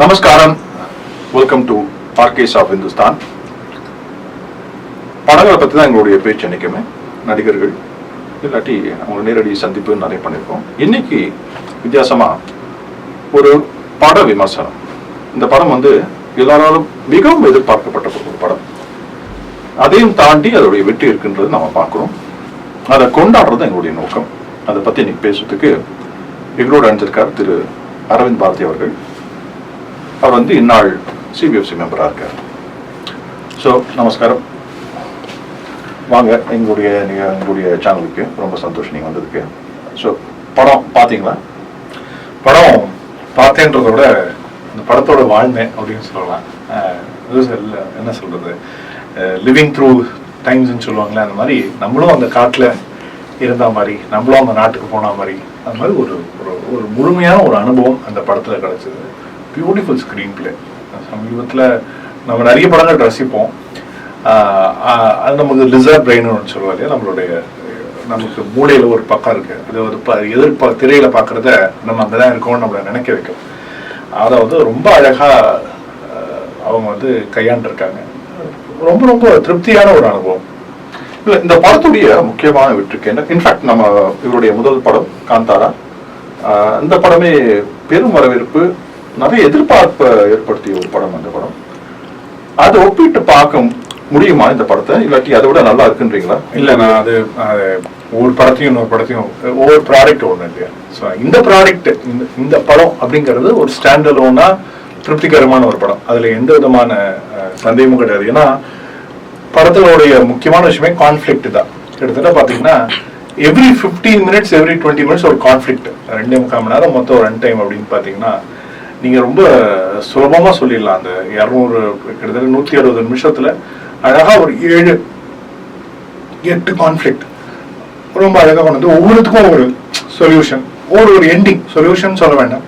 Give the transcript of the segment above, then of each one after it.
நமஸ்காரம். Welcome to archives of Hindustan படங்களை பற்றி தான் எங்களுடைய பேச்சு என்றைக்குமே நடிகர்கள் இல்லாட்டி அவங்க நேரடி சந்திப்பு நிறைய பண்ணியிருக்கோம். இன்னைக்கு வித்தியாசமா ஒரு பட விமர்சனம். இந்த படம் வந்து எல்லாராலும் மிகவும் எதிர்பார்க்கப்பட்ட ஒரு படம். அதையும் தாண்டி அதோடைய வெற்றி இருக்குன்றது நம்ம பார்க்குறோம். அதை கொண்டாடுறது எங்களுடைய நோக்கம். அதை பற்றி இன்னைக்கு பேசுறதுக்கு எங்களோட அணிஞ்சிருக்கார் திரு அரவிந்த் பாரதி அவர்கள். அவர் வந்து இந்நாள் சிபிஎஃப்சி மெம்பராக இருக்கார். ஸோ நமஸ்காரம். வாங்க எங்களுடைய நீங்கள் எங்களுடைய சேனலுக்கு ரொம்ப சந்தோஷம் நீங்கள் வந்ததுக்கு. ஸோ படம் பார்த்தீங்களா படம் பார்த்தேன்றத விட இந்த படத்தோட வாழ்ந்தேன் அப்படின்னு சொல்லலாம். இல்ல, என்ன சொல்றது? லிவிங் த்ரூ டைம்ஸ்னு சொல்லுவாங்களே அந்த மாதிரி நம்மளும் அந்த காட்டில் இருந்த மாதிரி நம்மளும் அந்த நாட்டுக்கு போன மாதிரி அந்த மாதிரி ஒரு ஒரு ஒரு முழுமையான ஒரு அனுபவம் அந்த படத்தில் கிடைச்சது. பியூட்டிஃபுல் ஸ்க்ரீன் பிளே சமீபத்தில் நம்ம நிறைய படங்கள் ரசிப்போம். அது நமக்கு லிசர் பிரெயின்னு ஒன்று சொல்லுவாங்க இல்லையா? நம்மளுடைய நமக்கு மூளையில் ஒரு பக்கம் இருக்கு. அது ஒரு ப எதிர்ப்பா திரையில பார்க்கறத நம்ம அங்கே தான் இருக்கோம்னு நம்மளை நினைக்க வைக்கும். அதை வந்து ரொம்ப அழகாக அவங்க வந்து கையாண்டிருக்காங்க. ரொம்ப ரொம்ப திருப்தியான ஒரு அனுபவம். இல்லை இந்த படத்துடைய முக்கியமான வெற்றிக்கு என்ன? இன்ஃபேக்ட் நம்ம இவருடைய முதல் படம் காந்தாரா. இந்த படமே பெரும் வரவேற்பு நிறைய எதிர்பார்ப்பை ஏற்படுத்திய ஒரு படம் அந்த படம். அதை ஒப்பிட்டு பார்க்க முடியுமா இந்த படத்தை? இல்லாட்டி அதை விட நல்லா இருக்குன்றீங்களா? இல்லை நான் அது ஒவ்வொரு படத்தையும் இன்னொரு படத்தையும் ஒவ்வொரு ப்ராடக்ட் ஒன்று இல்லையா? ஸோ இந்த ப்ராடக்ட் இந்த இந்த படம் அப்படிங்கிறது ஒரு ஸ்டாண்டர்ட் ஓனா திருப்திகரமான ஒரு படம். அதில் எந்த விதமான சந்தேகமும் கிடையாது. ஏன்னா படத்தினுடைய முக்கியமான விஷயமே கான்ஃப்ளிக்ட் தான். கிட்டத்தட்ட பார்த்தீங்கன்னா every fifteen minutes every twenty minutes ஒரு கான்ஃப்ளிக்ட் ரெண்டே முக்கால் மணி நேரம் மொத்தம் ரன் டைம் அப்படின்னு பார்த்தீங்கன்னா நீங்கள் ரொம்ப சுலபமாக சொல்லிடலாம். அந்த இரநூறு கிட்டத்தட்ட நூற்றி அறுபது நிமிஷத்தில் அழகாக ஒரு ஏழு எட்டு கான்ஃப்ளிக்ட் ரொம்ப அழகாக கொண்டு வந்து ஒவ்வொருத்துக்கும் ஒரு சொல்யூஷன் ஒரு ஒரு எண்டிங் சொல்யூஷன் சொல்ல வேண்டாம்.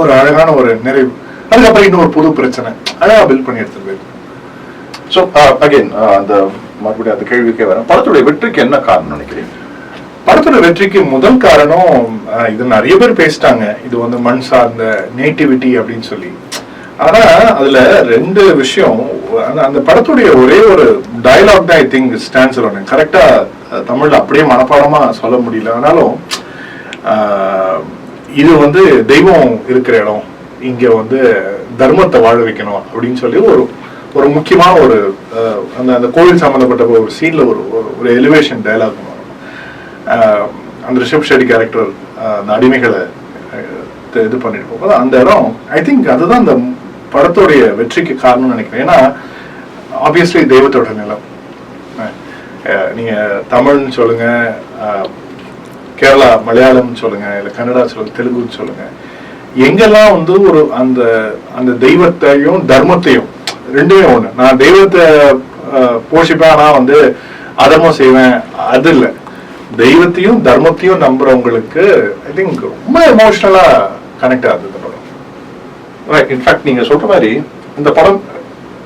ஒரு அழகான ஒரு நிறைவு. அதுக்கப்புறம் இன்னொரு புது பிரச்சனை. அழகாக பில்ட் பண்ணி எடுத்துட்டு போயிருக்கு ஸோ அகைன் அந்த மறுபடியும் அந்த கேள்விக்கே வரேன். படத்துடைய வெற்றிக்கு என்ன காரணம் நினைக்கிறேன் படத்தோட வெற்றிக்கு முதல் காரணம் இது நிறைய பேர் பேசிட்டாங்க. இது வந்து மண் சார்ந்த நேட்டிவிட்டி அப்படின்னு சொல்லி. ஆனா அதுல ரெண்டு விஷயம் அந்த அந்த படத்துடைய ஒரே ஒரு டயலாக் தான் ஐ திங்க் ஸ்டாண்ட் சொல்லணும் கரெக்டா தமிழ்ல அப்படியே மனப்பாடமா சொல்ல முடியல. ஆனாலும் இது வந்து தெய்வம் இருக்கிற இடம். இங்க வந்து தர்மத்தை வாழ வைக்கணும் அப்படின்னு சொல்லி ஒரு ஒரு முக்கியமான ஒரு அந்த அந்த கோவில் சம்பந்தப்பட்ட ஒரு சீன்ல ஒரு ஒரு- எலிவேஷன் டயலாக் அந்த ரிஷப் ஷெட்டி கேரக்டர் அந்த அடிமைகளை இது- பண்ணிட்டு போகும்போது அந்த இடம் ஐ திங்க் அதுதான் அந்த படத்துடைய வெற்றிக்கு காரணம்னு நினைக்கிறேன். ஏன்னா ஆப்வியஸ்லி தெய்வத்தோட நிலம். நீங்கள் தமிழ்னு சொல்லுங்க கேரளா மலையாளம்னு சொல்லுங்க இல்லை கன்னடா சொல்லுங்க தெலுங்குன்னு சொல்லுங்க. எங்கெல்லாம் வந்து ஒரு அந்த அந்த தெய்வத்தையும் தர்மத்தையும் ரெண்டுமே ஒன்று நான் தெய்வத்தை போஷிப்பேன் ஆனால் வந்து அதமும் செய்வேன் அது இல்லை. தெய்வத்தையும் தர்மத்தையும் நம்புறவங்களுக்கு ஐ திங்க் ரொம்ப எமோஷனலா கனெக்ட் ஆகுது இந்த படம். ரைட் இன்ஃபேக்ட் நீங்க சொல்ற மாதிரி இந்த படம்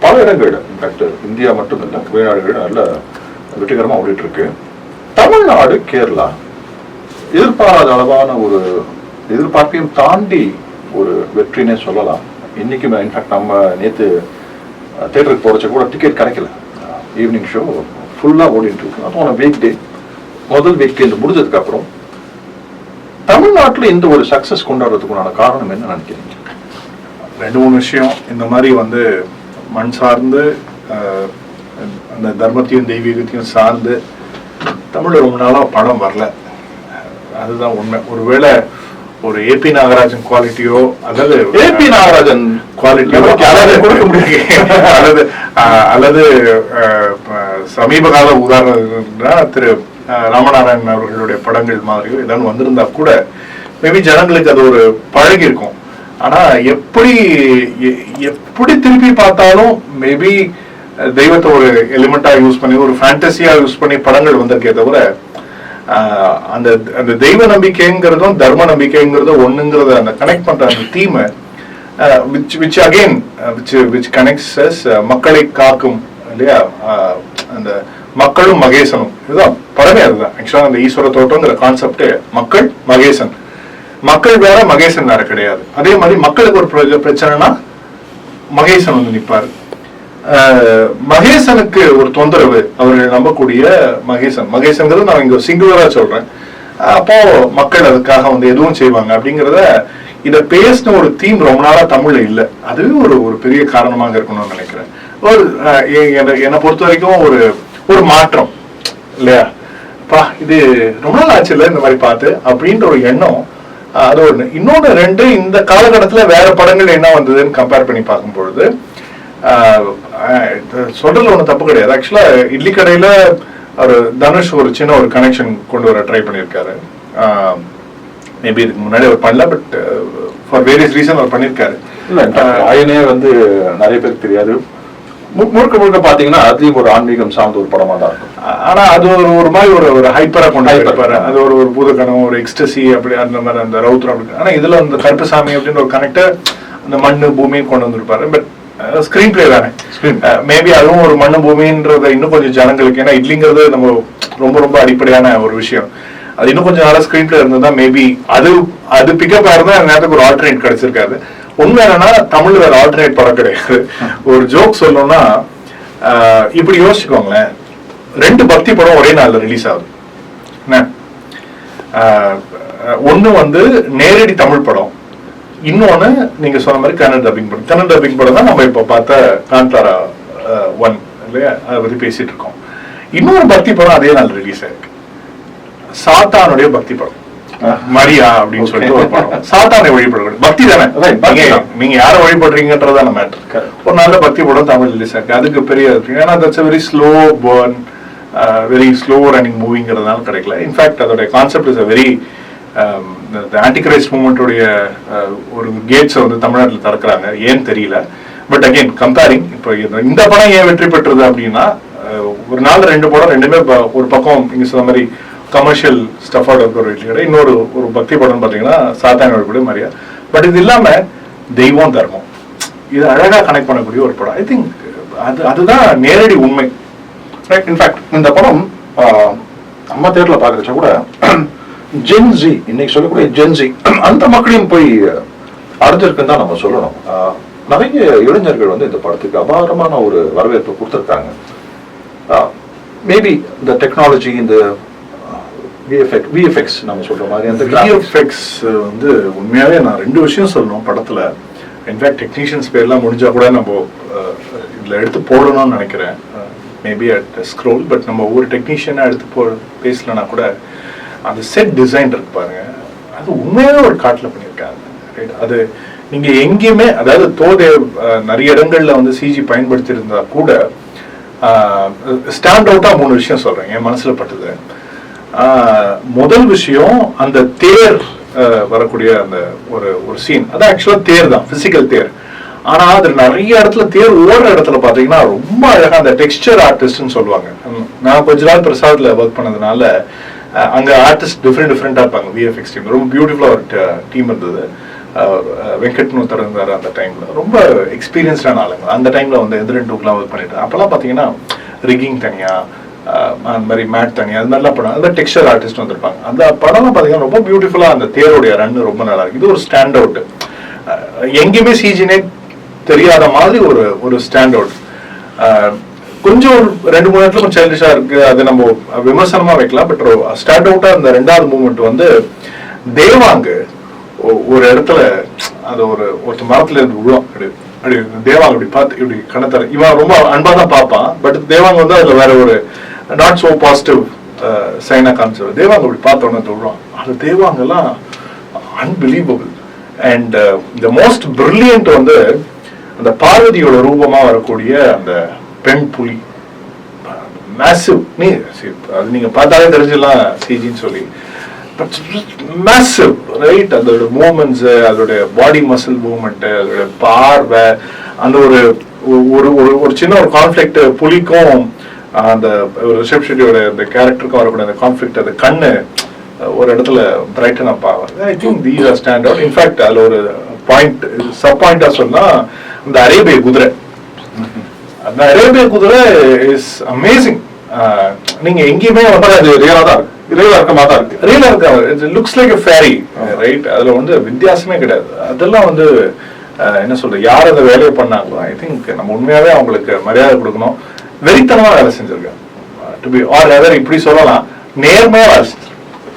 பல இடங்கள் இன்ஃபேக்ட் இந்தியா மட்டும் இல்லை வெளிநாடுகள் நல்ல வெற்றிகரமா ஓடிட்டு இருக்கு தமிழ்நாடு கேரளா எதிர்பாராத அளவான ஒரு எதிர்பார்ப்பையும் தாண்டி ஒரு வெற்றினே சொல்லலாம். இன்னைக்கு இன்ஃபேக்ட் நம்ம நேத்து தேட்டருக்கு போறச்ச கூட டிக்கெட் கிடைக்கல. ஈவினிங் ஷோ ஃபுல்லாக ஓடிட்டு இருக்கு அதுவும் வீக் டே முதல் வீக் டே முடிஞ்சதுக்கு அப்புறம் தமிழ்நாட்டில் இந்த ஒரு சக்சஸ் கொண்டாடுறதுக்குண்டான காரணம் என்ன நினைக்கிறீங்க? ரெண்டு மூணு விஷயம். இந்த மாதிரி வந்து மண் சார்ந்து அந்த தர்மத்தையும் தெய்வீகத்தையும் சார்ந்து தமிழ்ல ரொம்ப நாளா படம் வரல. அதுதான் உண்மை. ஒருவேளை ஒரு ஏபி நாகராஜன் குவாலிட்டியோ அல்லது ஏபி நாகராஜன் குவாலிட்டி நமக்கு யாராவது கொடுக்க முடியாது அல்லது அல்லது சமீப கால உதாரணம்னா திரு ராமநாராயணன் அவர்களுடைய படங்கள் மாதிரியோ ஏதாவது வந்திருந்தா கூட மேபி ஜனங்களுக்கு அது ஒரு பழகி இருக்கும் ஆனா எப்படி எ- எப்படி திருப்பி பார்த்தாலும் மேபி தெய்வத்தை ஒரு எலிமெண்டா யூஸ் பண்ணி ஒரு ஃபேண்டசியா யூஸ் பண்ணி படங்கள் வந்திருக்கே தவிர அந்த அந்த தெய்வ நம்பிக்கைங்கிறதும் தர்ம நம்பிக்கைங்கிறதும் ஒண்ணுங்கிறத அந்த கனெக்ட் பண்ற அந்த தீமை which which again which which connects which மக்களை காக்கும் இல்லையா? அந்த மக்களும் மகேசனும். இதுதான். படமே அதுதான். ஆக்சுவலாக அந்த ஈஸ்வர தோட்டங்கிற கான்செப்ட் மக்கள் மகேசன். மக்கள் வேற மகேசன் வேற கிடையாது. அதே மாதிரி மக்களுக்கு ஒரு பிரச்சனைனா மகேசன் வந்து நிற்பார் மகேசனுக்கு ஒரு தொந்தரவு அவர்கள் நம்பக்கூடிய மகேசன். மகேசன்கிறது நான் இங்க சிங்குலரா சொல்றேன். அப்போ மக்கள் அதுக்காக வந்து எதுவும் செய்வாங்க அப்படிங்கிறத இத பேசின ஒரு தீம் ரொம்ப நாளா தமிழ்ல இல்ல. அதுவே ஒரு ஒரு பெரிய காரணமாக இருக்கணும்னு நினைக்கிறேன். ஒரு என்னை பொறுத்த வரைக்கும் ஒரு ஒரு மாற்றம். இல்லையா? பா இது ரொம்ப நாள் ஆச்சு இல்ல இந்த மாதிரி பார்த்து அப்படின்ற ஒரு எண்ணம். அது ஒண்ணு. இன்னொன்னு ரெண்டு இந்த காலகட்டத்துல வேற படங்கள் என்ன வந்ததுன்னு கம்பேர் பண்ணி பார்க்கும் பொழுது ஆஹ், ஆஹ், இது சொல்றதுல ஒன்றும் தப்பு கிடையாது. ஆக்சுவலா இட்லி கடையில ஒரு தனுஷ் ஒரு சின்ன ஒரு கனெக்ஷன் கொண்டு வர ட்ரை பண்ணியிருக்காரு. மேபி இதுக்கு முன்னாடி அவர் பண்ணல பட் ஃபார் வேரியஸ் ரீசன் அவர் பண்ணியிருக்காரு. இல்ல ஆயனே வந்து நிறைய பேருக்கு தெரியாது. முழுக்க முழுக்க பாத்தீங்கன்னா அதுலயும் ஒரு ஆன்மீகம் சார்ந்த ஒரு படமா தான் இருக்கும் ஆனா அது ஒரு ஒரு மாதிரி ஒரு ஒரு ஹைப்பரா கொண்டு. போயிருப்பாரு அது ஒரு ஒரு பூதகணம் ஒரு எக்ஸ்டசி அப்படி அந்த மாதிரி அந்த ரவுத்ரம் ஆனா இதுல அந்த கருப்பசாமி அப்படின்னு ஒரு கனெக்டர் அந்த மண்ணு பூமியும் கொண்டு வந்திருப்பாரு. பட் ஸ்கிரீன் பிளே தானே. மேபி அதுவும் ஒரு மண்ணு பூமின்றத இன்னும் கொஞ்சம் ஜனங்களுக்கு ஏன்னா இட்லிங்கிறது நம்ம ரொம்ப ரொம்ப அடிப்படையான ஒரு விஷயம். அது இன்னும் கொஞ்சம் நாளா ஸ்கிரீன் பிளே இருந்ததா மேபி அது அது பிக்கப் ஆயிருந்தா நேரத்துக்கு ஒரு ஆல்டர்னேட் கிடைச்சிருக்காது. உண்மை என்னன்னா தமிழ் வேற ஆல்டர்னேட் படம் கிடையாது. ஒரு ஜோக் சொல்லணும்னா இப்படி யோசிச்சுக்கோங்களேன். ரெண்டு பக்தி படம் ஒரே நாளில் ரிலீஸ் ஆகுது. என்ன? வந்து நேரடி தமிழ் படம். இன்னொன்று நீங்கள் சொன்ன மாதிரி கன்னட டப்பிங் படம். கன்னட டப்பிங் படம் தான் நம்ம இப்போ பார்த்த காந்தாரா ஒன் இல்லையா? அதை பற்றி பேசிகிட்டு இருக்கோம். இன்னொரு பக்தி படம் அதே நாள் ரிலீஸ் ஆயிருக்கு. சாத்தானுடைய பக்தி படம். மரியா அப்படின்னு சொல்லிட்டு ஒரு படம். சாத்தானை வழிபடக்கூடிய பக்தி தானே? நீங்க- யாரை வழிபடுறீங்கன்றதான Correct. ஒரு நல்ல பக்தி படம் தமிழ் ரிலீஸ் ஆயிருக்கு அதுக்கு பெரிய ஏன்னா that's very slow burn very slow running மூவிங்கிறதுனால கிடைக்கல. இன்ஃபேக்ட் அதோட concept is a very antichrist மூமெண்ட்டுடைய ஒரு கேட்ஸை வந்து தமிழ்நாட்டில் திறக்கிறாங்க. ஏன்னு தெரியல. பட் அகைன் கம்பேரிங் இப்போ இந்த- படம் ஏன் வெற்றி பெற்றது அப்படின்னா அஹ், ஒரு நாள் ரெண்டு படம் ரெண்டுமே ஒரு பக்கம் நீங்க சொன்ன மாதிரி கமர்ஷியல் ஸ்டஃபாக இருக்கிற வீட்டில் இன்னொரு ஒரு பக்தி படம் பார்த்தீங்கன்னா சாத்தானோட கூட மாதிரியா? பட் இது இல்லாமல் தெய்வம் தர்மம். இது அழகா கனெக்ட் பண்ணக்கூடிய ஒரு படம். ஐ திங்க் அது அதுதான் நேரடி உண்மை. ரைட் இன்ஃபேக்ட் இந்த படம் நம்ம தேர்ல பாக்குறச்ச கூட ஜென்ஜி இன்னைக்கு சொல்லக்கூடிய ஜென்ஜி அந்த மக்களையும் போய் அடைஞ்சிருக்குன்னு தான் நம்ம சொல்லணும். நிறைய இளைஞர்கள் வந்து இந்த படத்துக்கு அபாரமான ஒரு வரவேற்பு கொடுத்துருக்காங்க. மேபி இந்த டெக்னாலஜி இந்த விஎஃப்எக்ஸ் விஎஃப்எக்ஸ் நம்ம சொல்ற மாதிரி அந்த விஎஃப்எக்ஸ் வந்து உண்மையாவே நான் ரெண்டு விஷயம் சொல்லணும் படத்துல. இன்ஃபேக்ட் டெக்னீஷியன்ஸ் பேர்லாம் முடிஞ்சா கூட நம்ம இதில் இதுல எடுத்து போடணும்னு நினைக்கிறேன். மேபி அட் ஸ்க்ரோல் பட் நம்ம ஒவ்வொரு டெக்னீஷியனா எடுத்து போ பேசலனா கூட அந்த செட் டிசைன் இருக்கு பாருங்க. அது உண்மையாவே ஒரு காட்டில் பண்ணியிருக்காங்க. ரைட் அது நீங்கள் எங்கேயுமே அதாவது தோதே நிறைய இடங்களில் வந்து சிஜி பயன்படுத்தியிருந்தா கூட ஸ்டாண்ட் அவுட்டாக மூணு விஷயம் சொல்கிறேன் என் மனசில் பட்டது. முதல் விஷயம் அந்த தேர் வரக்கூடிய அந்த ஒரு ஒரு சீன் அது ஆக்சுவலா தேர் தான் பிசிக்கல் தேர். ஆனா அது நிறைய இடத்துல தேர் ஓடுற இடத்துல பாத்தீங்கன்னா ரொம்ப அழகா அந்த டெக்ஸ்டர் ஆர்டிஸ்ட்னு சொல்லுவாங்க. நான் கொஞ்ச நாள் பிரசாத்ல ஒர்க் பண்ணதுனால அங்கே அங்க ஆர்டிஸ்ட் டிஃப்ரெண்ட் டிஃப்ரெண்டா இருப்பாங்க விஎஃப்எக்ஸ் டீம் ரொம்ப பியூட்டிஃபுல்லா ஒரு டீம் இருந்தது. வெங்கட்னு ஒருத்தர் அந்த டைம்ல ரொம்ப எக்ஸ்பீரியன்ஸ்டான ஆளுங்க. அந்த டைம்ல வந்து எந்திரன் ஒர்க் பண்ணிட்டு அப்பெல்லாம் பாத்தீங்கன்னா ரிக்கிங் தனியா அந்த மாதிரி மேட் தனி. அது மாதிரிலாம் படம். அந்த டெக்ஸ்டர் ஆர்டிஸ்ட் வந்திருப்பாங்க. அந்த படம்லாம் பாத்தீங்கன்னா ரொம்ப பியூட்டிஃபுல்லா அந்த தேருடைய ரன் ரொம்ப நல்லா இருக்கு. இது ஒரு ஸ்டாண்ட் அவுட் எங்கேயுமே சிஜினே தெரியாத மாதிரி ஒரு ஒரு ஸ்டாண்ட் அவுட் கொஞ்சம் ஒரு ரெண்டு மூணு இடத்துல கொஞ்சம் சைல்டிஷா இருக்கு. அது நம்ம விமர்சனமா வைக்கலாம். பட் ஸ்டாண்ட் அவுட்டா இந்த ரெண்டாவது மூமெண்ட் வந்து தேவாங்கு ஒ- ஒரு இடத்துல அது ஒரு ஒருத்த மரத்துல இருந்து விழுவான். கிடையாது அப்படி தேவாங்க இப்படி பார்த்து இப்படி கணத்தர இவன் ரொம்ப அன்பா தான் பார்ப்பான். பட் தேவாங்க வந்து அதுல வேற ஒரு நாட் சோ பாசிட்டிவ் சைனா காமிச்சு தேவாங்க இப்படி பார்த்த சொல்றான் அந்த தேவாங்க தேவாங்கெல்லாம் unbelievable and the most brilliant வந்து அந்த பார்வதியோட ரூபமா வரக்கூடிய அந்த பெண் புலி. மேசிவ் நீ அது நீங்க பார்த்தாலே தெரிஞ்சிடலாம் சிஜின்னு சொல்லி. மேசிவ் ரைட் அதோட மூமெண்ட்ஸ் அதோடைய பாடி மசில் மூமெண்ட்டு அதோட பார்வை அந்த ஒரு ஒரு ஒரு ஒரு சின்ன ஒரு கான்ஃப்ளிக்ட் புலிக்கும் அந்த ரிஷப் ஷெட்டியோட அந்த கேரக்டருக்கும் வரக்கூடிய அந்த கான்ஃப்ளிக்ட் அந்த கண்ணு ஒரு இடத்துல பிரைட்டன் அப் ஆகுது I think these are stand out in fact அதில் ஒரு பாயிண்ட் சப் பாயிண்டாக சொன்னால் இந்த அரேபிய குதிரை. அந்த அரேபிய குதிரை இஸ் அமேசிங் நீங்கள் எங்கேயுமே வந்து அது ரியலாக தான் இருக்கு. ரியலா இருக்க மாதிரி தான் இருக்கு ரியலா இருக்கா it looks like a fairy right அதுல வந்து வித்தியாசமே கிடையாது. அதெல்லாம் வந்து என்ன சொல்றது யார் அந்த வேலையை பண்ணாங்களோ ஐ திங்க் நம்ம உண்மையாவே அவங்களுக்கு மரியாதை கொடுக்கணும். வெறித்தனமா வேலை செஞ்சிருக்காங்க. டு பி ஆர் எதர் இப்படி சொல்லலாம் நேர்மையா வேலை செஞ்சிருக்காங்க.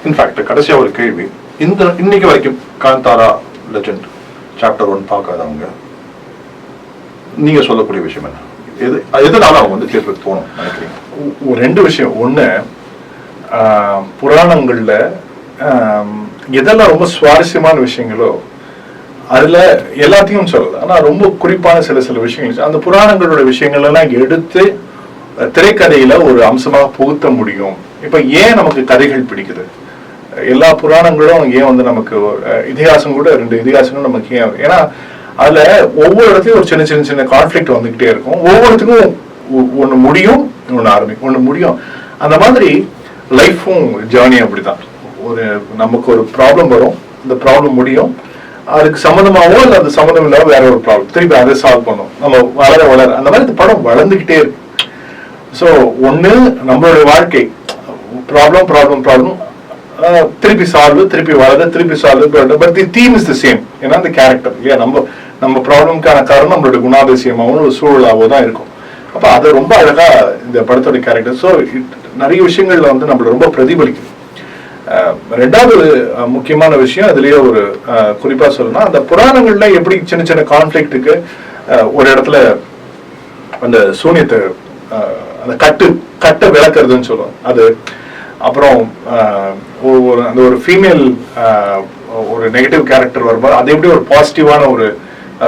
இன்ஃபேக்ட் கடைசியா ஒரு கேள்வி. இந்த இன்னைக்கு வரைக்கும் காந்தாரா லெஜெண்ட் சாப்டர் ஒன் பார்க்காதவங்க நீங்க சொல்லக்கூடிய விஷயம் என்ன? எது எதனால அவங்க வந்து தேட்டருக்கு போகணும் நினைக்கிறீங்க? ரெண்டு விஷயம். ஒண்ணு ஆஹ், புராணங்களில் எதெல்லாம் ரொம்ப சுவாரஸ்யமான விஷயங்களோ அதில் எல்லாத்தையும் சொல்லலை ஆனால் ரொம்ப குறிப்பான சில சில விஷயங்கள். அந்த புராணங்களோட விஷயங்கள்லாம் எடுத்து திரைக்கதையில் ஒரு அம்சமாக புகுத்த முடியும். இப்போ ஏன் நமக்கு கதைகள் பிடிக்குது? எல்லா புராணங்களும் ஏன் வந்து நமக்கு இதிகாசம் கூட ரெண்டு இதிகாசங்களும் நமக்கு ஏன் ஏன்னா அதில் ஒவ்வொரு இடத்துலையும் ஒரு சின்ன சின்ன சின்ன கான்ஃபிளிக்ட் வந்துக்கிட்டே இருக்கும். ஒவ்வொருத்துக்கும் ஒ- முடியும் ஒன்று ஆரம்பிக்கும் ஒன்று முடியும். அந்த மாதிரி லைஃப்பும் ஜேர்னி அப்படிதான் ஒரு நமக்கு ஒரு ப்ராப்ளம் வரும் இந்த ப்ராப்ளம் முடியும். அதுக்கு சம்மந்தமாகவோ இல்லை அது சம்மந்தம் இல்லாமல் வேற ஒரு ப்ராப்ளம் திருப்பி அதை சால்வ் பண்ணும். நம்ம வளர வளர. அந்த மாதிரி இந்த படம் வளர்ந்துக்கிட்டே இருக்கு. ஸோ ஒன்று நம்மளுடைய வாழ்க்கை. ப்ராப்ளம் ப்ராப்ளம் ப்ராப்ளம் திருப்பி சால்வ் திருப்பி வளர திருப்பி solve but the theme is the same ஏன்னா அந்த கேரக்டர் இல்லையா? நம்ம நம்ம ப்ராப்ளம்க்கான காரணம் நம்மளுடைய குணாதிசயமாகவும் ஒரு சூழலாகவும் தான் இருக்கும். அப்போ அது ரொம்ப அழகா இந்த படத்தோட கேரக்டர் ஸோ நிறைய விஷயங்கள்ல வந்து நம்மள ரொம்ப பிரதிபலிக்குது. ரெண்டாவது முக்கியமான விஷயம் அதுலயே ஒரு அஹ், குறிப்பா சொல்லணும்னா அந்த புராணங்கள்ல எப்படி சின்ன சின்ன கான்ஃபிளிக்ட்டுக்கு ஒரு இடத்துல அந்த சூனியத்தை அந்த கட்டு கட்டை விளக்குறதுன்னு சொல்லுவோம். அது அப்புறம் ஒரு அந்த ஒரு ஃபீமேல் ஒரு நெகட்டிவ் கேரக்டர் வரும்போது அதை எப்படி ஒரு பாசிட்டிவான ஒரு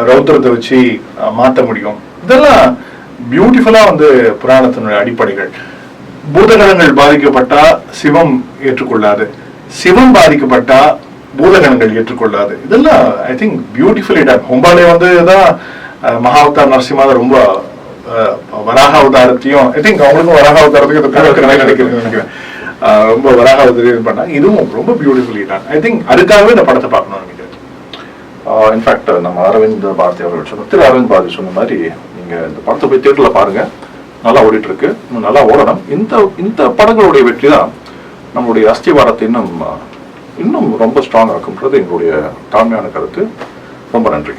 ரௌத்திரத்தை ரௌத்ரத்தை வச்சு மாற்ற மாத்த முடியும்? இதெல்லாம் பியூட்டிஃபுல்லா வந்து புராணத்தினுடைய அடிப்படைகள். பூதகணங்கள் பாதிக்கப்பட்டா சிவம் ஏற்றுக்கொள்ளாது. சிவம் பாதிக்கப்பட்டா பூதகணங்கள் ஏற்றுக்கொள்ளாது. இதெல்லாம் I think beautifully done Hombale வந்து தான் மகாவதார் நரசிம்மா ரொம்ப அஹ், வராக அவதாரத்தையும் ஐ திங்க் அவங்களுக்கும் வராக அவதாரத்துக்கு இது நினைக்கிறேன். ரொம்ப வராக அவதாரம் பண்ணாங்க. இதுவும் ரொம்ப பியூட்டிஃபுல்லி டன் ஐ திங்க் அதுக்காகவே இந்த படத்தை பார்க்கணும்னு நினைக்கிறேன். இன்ஃபேக்ட் நம்ம அரவிந்த் பாரதி அவர்கள் சொன்ன திரு அரவிந்த் பாரதி சொன்ன மாதிரி நீங்கள் இந்த படத்தை போய் தேட்டரில் பாருங்க. நல்லா ஓடிட்டுருக்கு. இன்னும் நல்லா ஓடணும். இந்த இந்த படங்களுடைய வெற்றி தான் நம்மளுடைய அஸ்திவாரத்தை இன்னும் இன்னும் ரொம்ப ஸ்ட்ராங் ஆக்கும்ன்றது எங்களுடைய தாழ்மையான கருத்து. ரொம்ப நன்றி.